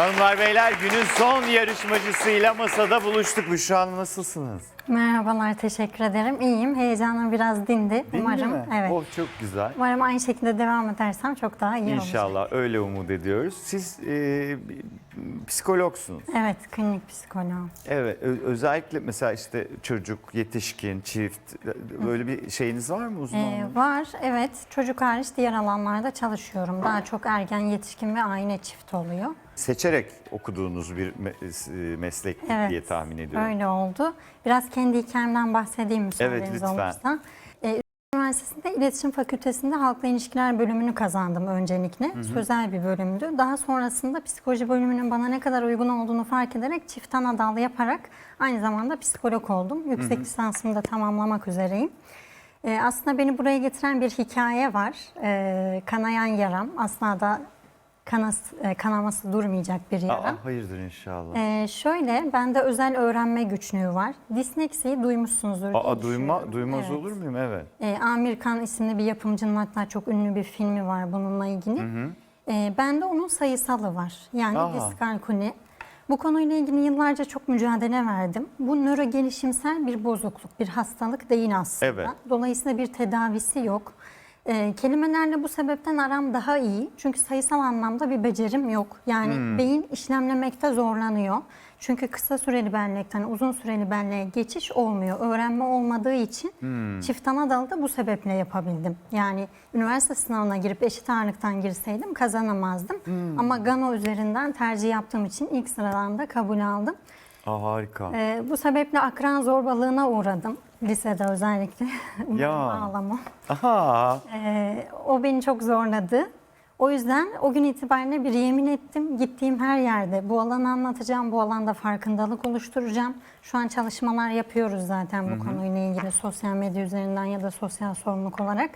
Hanımlar beyler günün son yarışmacısıyla masada buluştuk. Büşra Hanım nasılsınız? Merhabalar, teşekkür ederim. İyiyim, heyecanım biraz dindi. Değil Umarım, mi? evet. Oh çok güzel. Umarım aynı şekilde devam edersem çok daha iyi olacak. İnşallah öyle umut ediyoruz. Siz e, psikologsunuz. Evet, klinik psikoloğum. Evet özellikle mesela işte çocuk, yetişkin, çift böyle bir şeyiniz var mı uzmanlık? Ee, var, evet. Çocuk hariç diğer alanlarda çalışıyorum. Daha çok ergen, yetişkin ve aile çift oluyor. Seçerek okuduğunuz bir e, meslek Evet, diye tahmin ediyorum. Öyle oldu. Biraz kendi hikayemden bahsedeyim müsaadeniz Evet, lütfen. olursa. Ee, Üniversitesi'nde İletişim Fakültesi'nde Halkla İlişkiler bölümünü kazandım öncelikle. Sözel bir bölümdü. Daha sonrasında psikoloji bölümünün bana ne kadar uygun olduğunu fark ederek çift ana dal yaparak aynı zamanda psikolog oldum. Yüksek lisansımı da tamamlamak üzereyim. Ee, aslında beni buraya getiren bir hikaye var. Ee, kanayan yaram. Aslında da kanas, e, kanaması durmayacak bir yara. Aa, hayırdır inşallah. Ee, şöyle, bende özel öğrenme güçlüğü var. Disleksiyi duymuşsunuzdur diye Aa, duyma, düşünüyorum. duymaz Evet. olur muyum? Evet. Ee, Amir Khan isimli bir yapımcının hatta çok ünlü bir filmi var bununla ilgili. Ee, bende onun sayısalı var. Yani Aha. diskalkuli. Bu konuyla ilgili yıllarca çok mücadele verdim. Bu nörogelişimsel bir bozukluk, bir hastalık değil aslında. Evet. Dolayısıyla bir tedavisi yok. Ee, kelimelerle bu sebepten aram daha iyi. Çünkü sayısal anlamda bir becerim yok. Yani beyin işlemlemekte zorlanıyor. Çünkü kısa süreli bellekten uzun süreli belleğe geçiş olmuyor. Öğrenme olmadığı için çift ana dalı da bu sebeple yapabildim. Yani üniversite sınavına girip eşit ağırlıktan girseydim kazanamazdım. Ama Gano üzerinden tercih yaptığım için ilk sıradan da kabul aldım. Aa, harika. Ee, bu sebeple akran zorbalığına uğradım. Lisede özellikle. Ya. ağlamam. Aha. Ee, o beni çok zorladı. O yüzden o gün itibariyle bir yemin ettim. Gittiğim her yerde bu alanı anlatacağım, bu alanda farkındalık oluşturacağım. Şu an çalışmalar yapıyoruz zaten bu konuyla ilgili sosyal medya üzerinden ya da sosyal sorumluluk olarak.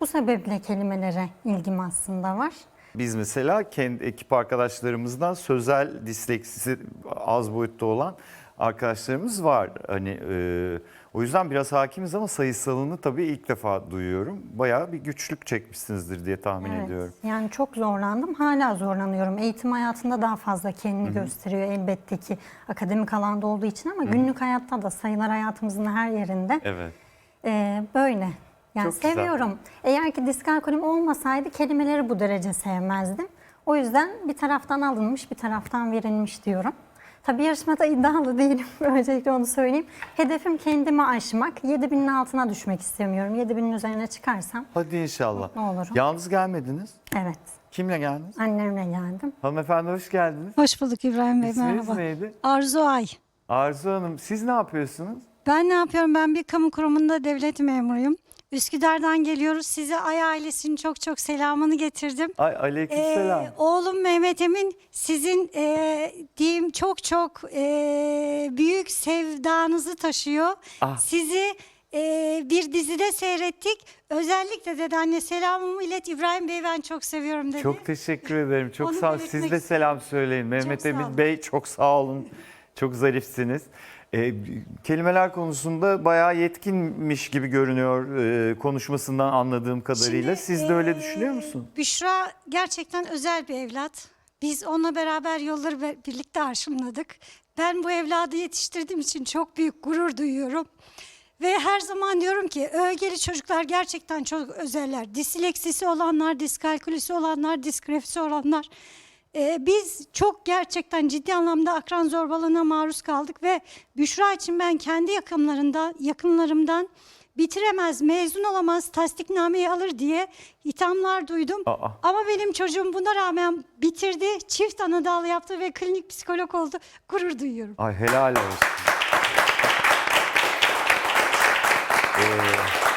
Bu sebeple kelimelere ilgim aslında var. Biz mesela kendi ekip arkadaşlarımızdan sözel disleksisi az boyutta olan arkadaşlarımız var. Hani e, o yüzden biraz hakimiz ama sayısalını tabii ilk defa duyuyorum. Bayağı bir güçlük çekmişsinizdir diye tahmin Evet, ediyorum. Yani çok zorlandım. Hala zorlanıyorum. Eğitim hayatında daha fazla kendini gösteriyor elbette ki akademik alanda olduğu için ama günlük hayatta da sayılar hayatımızın her yerinde. Evet. Ee, böyle. Yani Çok güzel. seviyorum. Eğer ki diskalkulim olmasaydı kelimeleri bu derece sevmezdim. O yüzden bir taraftan alınmış, bir taraftan verilmiş diyorum. Tabii yarışmada iddialı değilim. Öncelikle onu söyleyeyim. Hedefim kendimi aşmak. 7000'in altına düşmek istemiyorum. 7000'in üzerine çıkarsam Hadi inşallah. Mutlu olurum. Yalnız gelmediniz. evet. Kimle geldiniz? Annemle geldim. Hanımefendi hoş geldiniz. Hoş bulduk İbrahim Bey İsminiz merhaba. neydi? Arzu Ay. Arzu Hanım siz ne yapıyorsunuz? Ben ne yapıyorum? Ben bir kamu kurumunda devlet memuruyum. Üsküdar'dan geliyoruz. Size Ay ailesinin çok çok selamını getirdim. Ay aleykümselam. Ee, oğlum Mehmet Emin sizin e, diyeyim çok çok e, büyük sevdanızı taşıyor. Ah. Sizi e, bir dizide seyrettik. Özellikle dedi anne selamımı ilet İbrahim Bey ben çok seviyorum dedi. Çok teşekkür ederim. Çok Onu sağ olun. Siz de selam söyleyin. Mehmet Emin olun. Bey çok sağ olun. Çok zarifsiniz. Ee, kelimeler konusunda bayağı yetkinmiş gibi görünüyor e, konuşmasından anladığım kadarıyla. Şimdi, Siz de öyle eee, düşünüyor musun? Büşra gerçekten özel bir evlat. Biz onunla beraber yolları birlikte aşımladık. Ben bu evladı yetiştirdiğim için çok büyük gurur duyuyorum. Ve her zaman diyorum ki ögeli çocuklar gerçekten çok özeller. Disleksisi olanlar, diskalkülisi olanlar, disgrafisi olanlar. Ee, biz çok gerçekten ciddi anlamda akran zorbalığına maruz kaldık ve Büşra için ben kendi yakınlarından, yakınlarımdan bitiremez, mezun olamaz, tasdiknameyi alır diye ithamlar duydum. Aa. Ama benim çocuğum buna rağmen bitirdi, çift anadal yaptı ve klinik psikolog oldu. Gurur duyuyorum. Ay helal olsun. Ee,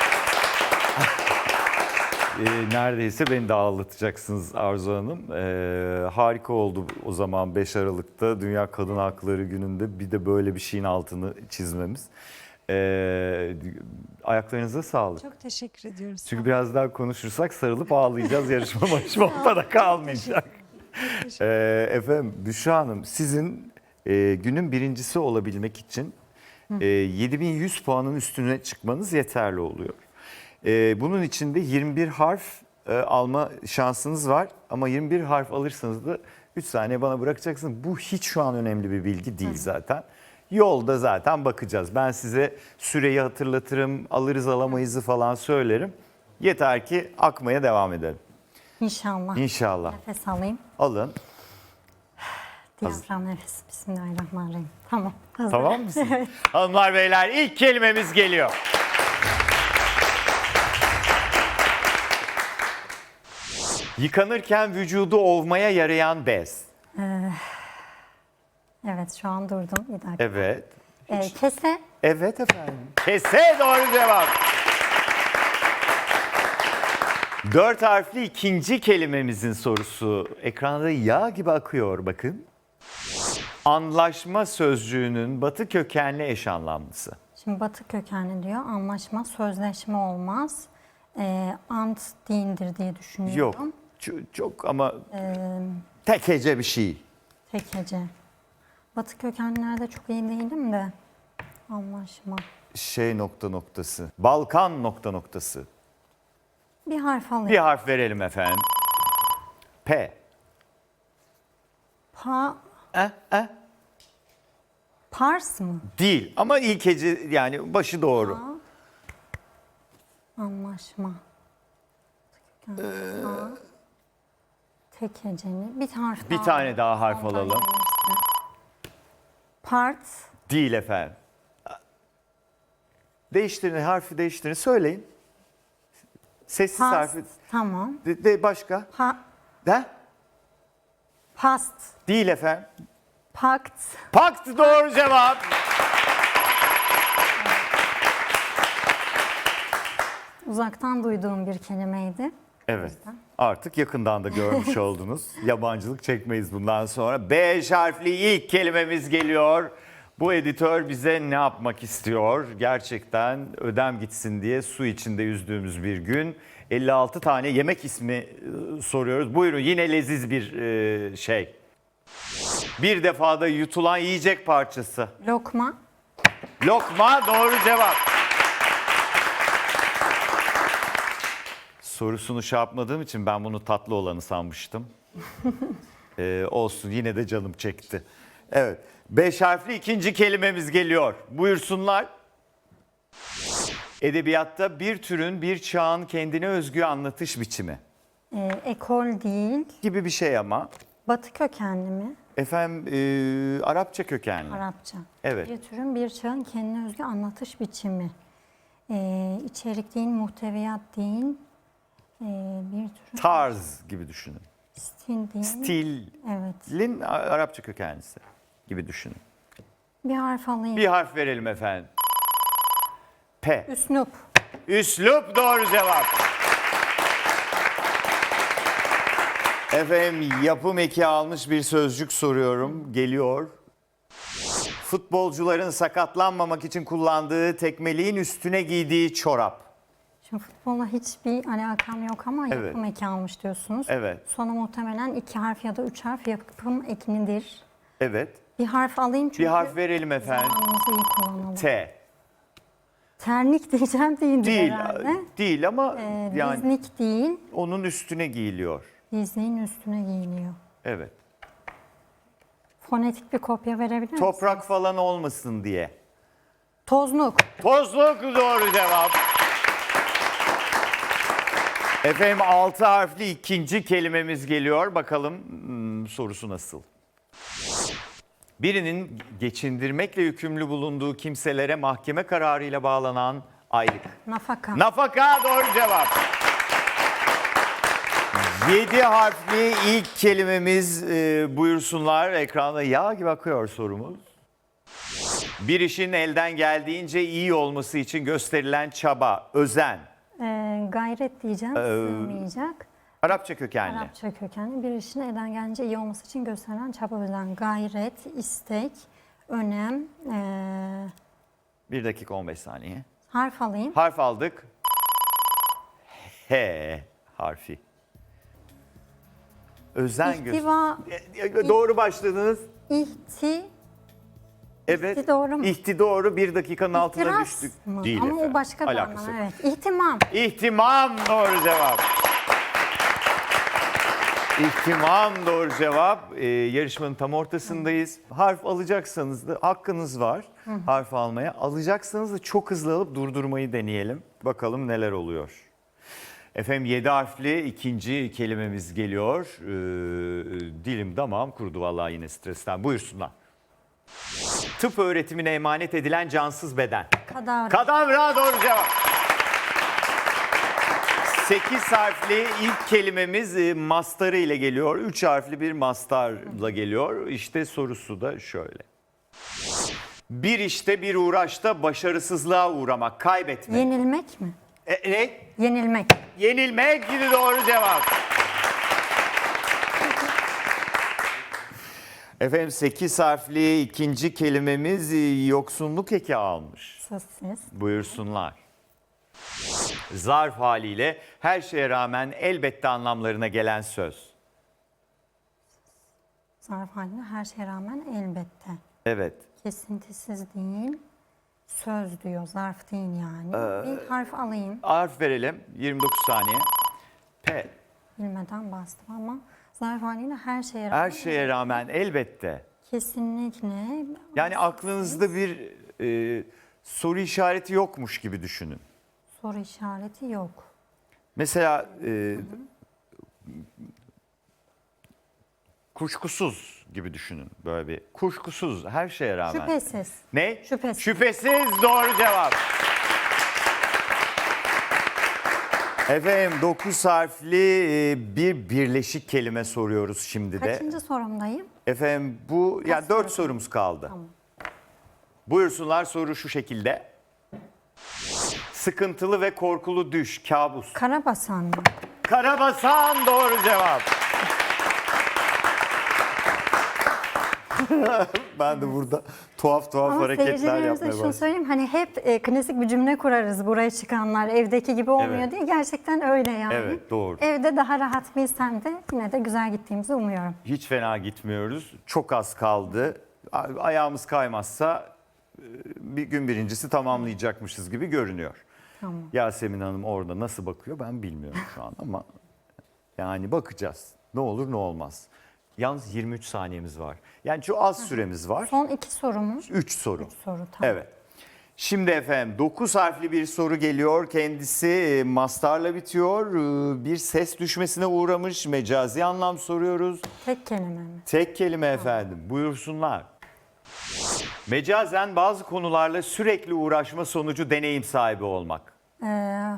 e, neredeyse beni de ağlatacaksınız Arzu Hanım. Ee, harika oldu o zaman 5 Aralık'ta Dünya Kadın Hakları Günü'nde bir de böyle bir şeyin altını çizmemiz. Ee, ayaklarınıza sağlık. Çok teşekkür ediyoruz. Çünkü biraz daha konuşursak sarılıp ağlayacağız. Yarışma yarışma ortada kalmayacak. Ee, efendim Büşra Hanım sizin e, günün birincisi olabilmek için e, 7100 puanın üstüne çıkmanız yeterli oluyor. E, bunun için de 21 harf e, alma şansınız var ama 21 harf alırsanız da 3 saniye bana bırakacaksın. Bu hiç şu an önemli bir bilgi değil zaten. Yolda zaten bakacağız. Ben size süreyi hatırlatırım, alırız alamayızı falan söylerim. Yeter ki akmaya devam edelim. İnşallah. İnşallah. Nefes alayım. Alın. Diyafram nefes. Bismillahirrahmanirrahim. Tamam. Hazır. Tamam mısın? Hanımlar beyler ilk kelimemiz geliyor. Yıkanırken vücudu ovmaya yarayan bez. Evet şu an durdum. Bir dakika. Evet. Ee, kese. Evet efendim. Kese doğru cevap. Dört harfli ikinci kelimemizin sorusu ekranda yağ gibi akıyor bakın. Anlaşma sözcüğünün batı kökenli eş anlamlısı. Şimdi batı kökenli diyor. Anlaşma, sözleşme olmaz. Ee, ant değildir diye Yok. Çok, çok ama tek hece bir şey. Tek hece. Batı kökenlerde çok iyi değilim de. Anlaşma. Şey nokta noktası. Balkan nokta noktası. Bir harf alayım. Bir harf verelim efendim. P. Pa, E, e. Pars mı? Değil ama ilk hece yani başı doğru. Anlaşma. Pa. Tek heceli. Bir harf Bir daha. tane daha harf Ondan alalım. gelirse. Part. Değil efendim. Değiştirin, harfi değiştirin. Söyleyin. Sessiz Past. harfi. Tamam. De, de başka. Pa, De? past. Değil efendim. Pakt. Pakt doğru cevap. Uzaktan duyduğum bir kelimeydi. Evet. Artık yakından da görmüş oldunuz. Yabancılık çekmeyiz bundan sonra. B harfli ilk kelimemiz geliyor. Bu editör bize ne yapmak istiyor? Gerçekten ödem gitsin diye su içinde yüzdüğümüz bir gün. 56 tane yemek ismi e, soruyoruz. Buyurun yine leziz bir e, şey. Bir defada yutulan yiyecek parçası. Lokma. Lokma doğru cevap. Sorusunu şey yapmadığım için ben bunu tatlı olanı sanmıştım. Ee, olsun yine de canım çekti. Evet. Beş harfli ikinci kelimemiz geliyor. Buyursunlar. Edebiyatta bir türün, bir çağın kendine özgü anlatış biçimi Ee, ekol değil. gibi bir şey ama. Batı kökenli mi? Efendim e, Arapça kökenli. Arapça. Evet. Bir türün bir çağın kendine özgü anlatış biçimi. Ee, içerik değil, muhteviyat değil. Ee, bir türün Tarz gibi düşünün. stil değil. Stilin Evet. Arapça kökenlisi gibi düşünün. Bir harf alayım. Bir harf verelim efendim. P. Üslup. Üslup doğru cevap. Efendim yapım eki almış bir sözcük soruyorum. Geliyor. Futbolcuların sakatlanmamak için kullandığı tekmeliğin üstüne giydiği çorap. Şimdi futbolla hiçbir alakam yok ama Evet. yapım eki almış diyorsunuz. Evet. Sonu muhtemelen iki harf ya da üç harf yapım ekinidir. Evet. Bir harf alayım çünkü Bir harf verelim efendim. zamanımızı iyi kullanalım. T. Terlik diyeceğim değildir Değil. herhalde. Değil ama Ee, yani Dizlik değil, onun üstüne giyiliyor. dizliğin üstüne giyiliyor. Evet. Fonetik bir kopya verebilir misin? Toprak falan olmasın diye. Tozluk. Tozluk doğru cevap. Efendim altı harfli ikinci kelimemiz geliyor. Bakalım hmm, sorusu nasıl? Birinin geçindirmekle yükümlü bulunduğu kimselere mahkeme kararıyla bağlanan aylık. Nafaka. Nafaka doğru cevap. Yedi harfli ilk kelimemiz e, buyursunlar. Ekranda yağ gibi akıyor sorumuz. Bir işin elden geldiğince iyi olması için gösterilen çaba, özen. Ee, gayret diyeceğim, Ee, sığmayacak. Arapça kökenli. Arapça kökenli bir işin elden gelince iyi olması için gösterilen çaba özen, gayret, istek, önem. Ee, Bir dakika 15 saniye. harf alayım. Harf aldık. H harfi. Özen. İhtiva, E, Doğru başladınız. ihti, Evet. İhti doğru mu? İhti doğru. Bir dakikanın altına ihtiras düştük. mı? Değil Ama efendim. o başka bir Alakası anlam. Evet. İhtimam. İhtimam doğru cevap. İhtimam doğru cevap. Ee, yarışmanın tam ortasındayız. Harf alacaksanız da hakkınız var harf almaya. Alacaksanız da çok hızlı alıp durdurmayı deneyelim. Bakalım neler oluyor. Efendim 7 harfli ikinci kelimemiz geliyor. Ee, dilim damağım kurudu vallahi yine stresten. Buyursunlar. Tıp öğretimine emanet edilen cansız beden. Kadavra. Kadavra doğru cevap. 8 harfli ilk kelimemiz e, mastarı ile geliyor. 3 harfli bir mastarla geliyor. İşte sorusu da şöyle. Bir işte bir uğraşta başarısızlığa uğramak, kaybetmek. Yenilmek mi? E, ne? Yenilmek. Yenilmek gibi doğru cevap. Efendim 8 harfli ikinci kelimemiz e, yoksunluk eki almış. Sessiz. Buyursunlar. Zarf haliyle her şeye rağmen elbette anlamlarına gelen söz. Zarf haline her şeye rağmen elbette. Evet. Kesintisiz değil. Söz diyor. Zarf değil yani. Ee, bir harf alayım. Harf verelim. 29 saniye. P. Bilmeden bastım ama zarf haliyle her şeye rağmen Her şeye rağmen elbette. kesinlikle Yani aklınızda bir e, soru işareti yokmuş gibi düşünün. soru işareti yok. Mesela e, kuşkusuz gibi düşünün böyle bir. Kuşkusuz her şeye rağmen. Şüphesiz. Ne? Şüphesiz. Şüphesiz doğru cevap. Efendim 9 harfli e, bir birleşik kelime soruyoruz şimdi de. Kaçıncı sorumdayım? Efendim bu yani Kaç 4 soru? sorumuz kaldı. Tamam. Buyursunlar soru şu şekilde. Sıkıntılı ve korkulu düş, kabus. Karabasan mı? Karabasan doğru cevap. ben de burada tuhaf tuhaf Ama hareketler yapmaya şunu başladım. söyleyeyim. Hani hep e, klasik bir cümle kurarız buraya çıkanlar. Evdeki gibi olmuyor Evet. diye. Gerçekten öyle yani. Evet, doğru. Evde daha rahat bilsem de yine de güzel gittiğimizi umuyorum. Hiç fena gitmiyoruz. Çok az kaldı. A- Ayağımız kaymazsa e, bir gün birincisi tamamlayacakmışız gibi görünüyor. Tamam. Yasemin Hanım orada nasıl bakıyor ben bilmiyorum şu an ama yani bakacağız. Ne olur ne olmaz. Yalnız 23 saniyemiz var. Yani şu az süremiz var. Son iki sorumuz. 3 soru. Soru tamam. Evet. Şimdi efendim 9 harfli bir soru geliyor. Kendisi e, mastarla bitiyor. E, Bir ses düşmesine uğramış. Mecazi anlam soruyoruz. Tek kelime mi? Tek kelime efendim. Buyursunlar. Mecazen bazı konularla sürekli uğraşma sonucu deneyim sahibi olmak. Ee,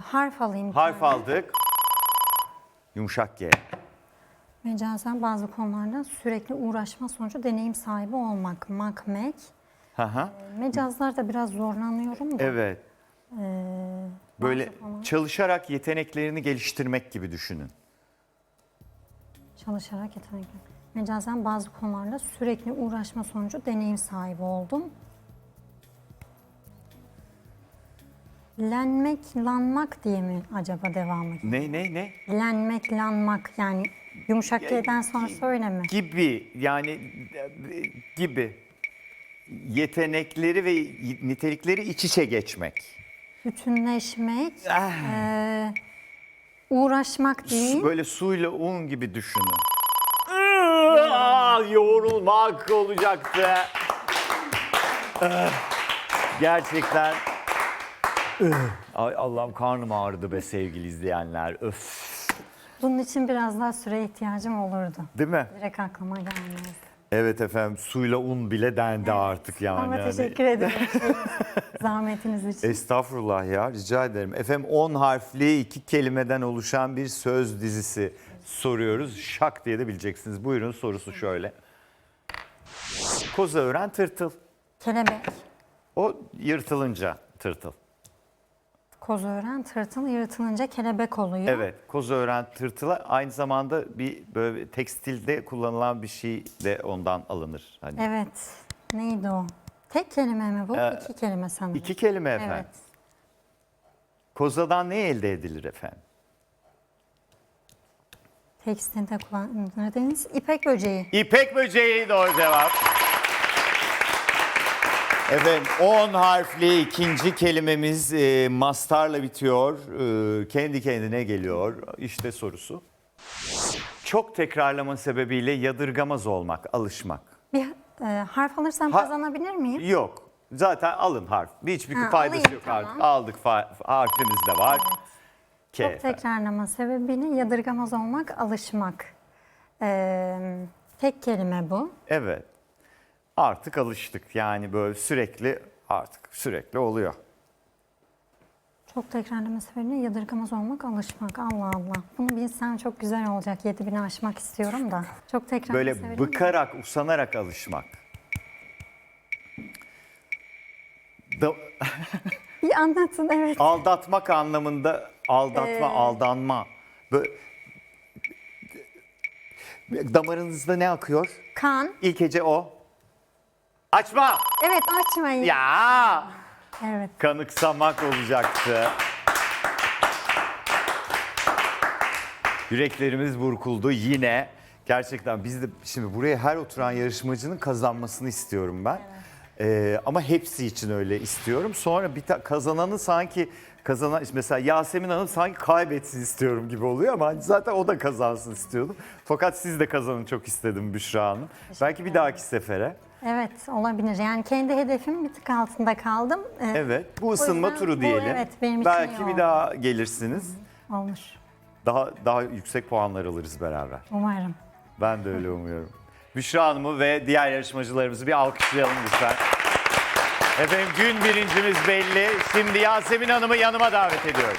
harf alayım. Harf aldık. Yumuşak G. Mecazen bazı konularda sürekli uğraşma sonucu deneyim sahibi olmak. Makmek. Hı hı. Mecazlarda biraz zorlanıyorum da. Evet. Ee, Böyle konu- çalışarak yeteneklerini geliştirmek gibi düşünün. Çalışarak yetenek. Mecazen bazı konularda sürekli uğraşma sonucu deneyim sahibi oldum. Lenmek, lanmak diye mi acaba devam ediyor? Ne ne ne? Lenmek, lanmak yani yumuşak G'den sonra söyleme. Gibi yani e, gibi yetenekleri ve nitelikleri iç içe geçmek. Bütünleşmek, Ah. eee, uğraşmak değil. Böyle suyla un gibi düşünün. Aa, yoğrulmak olacaktı. Ah, Gerçekten. Ay Allah'ım karnım ağrıdı be sevgili izleyenler. Öf. Bunun için biraz daha süre ihtiyacım olurdu. Değil mi? Direkt aklıma gelmezdi. Evet efendim suyla un bile dendi artık yani. Ama Hani- teşekkür ederim zahmetiniz için. Estağfurullah ya rica ederim. Efendim 10 harfli iki kelimeden oluşan bir söz dizisi soruyoruz. Şak diye de bileceksiniz. Buyurun sorusu şöyle. Koza öğren tırtıl. Kelebek, O yırtılınca tırtıl. Koz öğren, tırtıl yırtılınca kelebek oluyor. Evet koza öğren tırtıla aynı zamanda bir böyle tekstilde kullanılan bir şey de ondan alınır. Hani Evet. Neydi o? Tek kelime mi bu? İki kelime sanırım. iki kelime efendim. Evet. Kozadan ne elde edilir efendim? Tekstilde kullanırdınız. İpek böceği. İpek böceği doğru cevap. Efendim 10 harfli ikinci kelimemiz e, mastarla bitiyor. E, kendi kendine geliyor. İşte sorusu. çok tekrarlama sebebiyle yadırgamaz olmak, alışmak. Bir e, harf alırsam Ha- kazanabilir miyim? Yok. Zaten alın harf. Hiçbir Ha, faydası alayım, yok tamam. artık. Aldık fa- harfimiz de var. K Çok efendim. tekrarlama sebebiyle yadırgamaz olmak, alışmak. Ee, tek kelime bu. Evet. Artık alıştık. Yani böyle sürekli artık sürekli oluyor. Çok tekrarlama sebebiyle yadırgamaz olmak, alışmak. Allah Allah. Bunu bilsem çok güzel olacak. 7000'i aşmak istiyorum da. Çok tekrarlama Böyle bıkarak, usanarak alışmak. Da- Bir anlatın evet. aldatmak anlamında aldatma, Ee. aldanma. Böyle damarınızda ne akıyor? Kan. İlk hece o. Açma. Evet açmayın. Ya. Evet. Kanıksamak olacaktı. Yüreklerimiz burkuldu yine. Gerçekten biz de şimdi buraya her oturan yarışmacının kazanmasını istiyorum ben. Ee, ama hepsi için öyle istiyorum. Sonra bir ta- kazananı sanki kazanan mesela Yasemin Hanım sanki kaybetsin istiyorum gibi oluyor ama hani zaten o da kazansın istiyordum. Fakat siz de kazanın çok istedim Büşra Hanım. Belki bir dahaki sefere. Evet olabilir. Yani kendi hedefimin bir tık altında kaldım. Ee, Evet bu ısınma yüzden turu bu, diyelim. evet, benim için Belki iyi bir oldu. daha gelirsiniz. Olmuş. Daha daha yüksek puanlar alırız beraber. Umarım. Ben de öyle umuyorum. Büşra Hanım'ı ve diğer yarışmacılarımızı bir alkışlayalım lütfen. Efendim gün birincimiz belli. Şimdi Yasemin Hanım'ı yanıma davet ediyorum.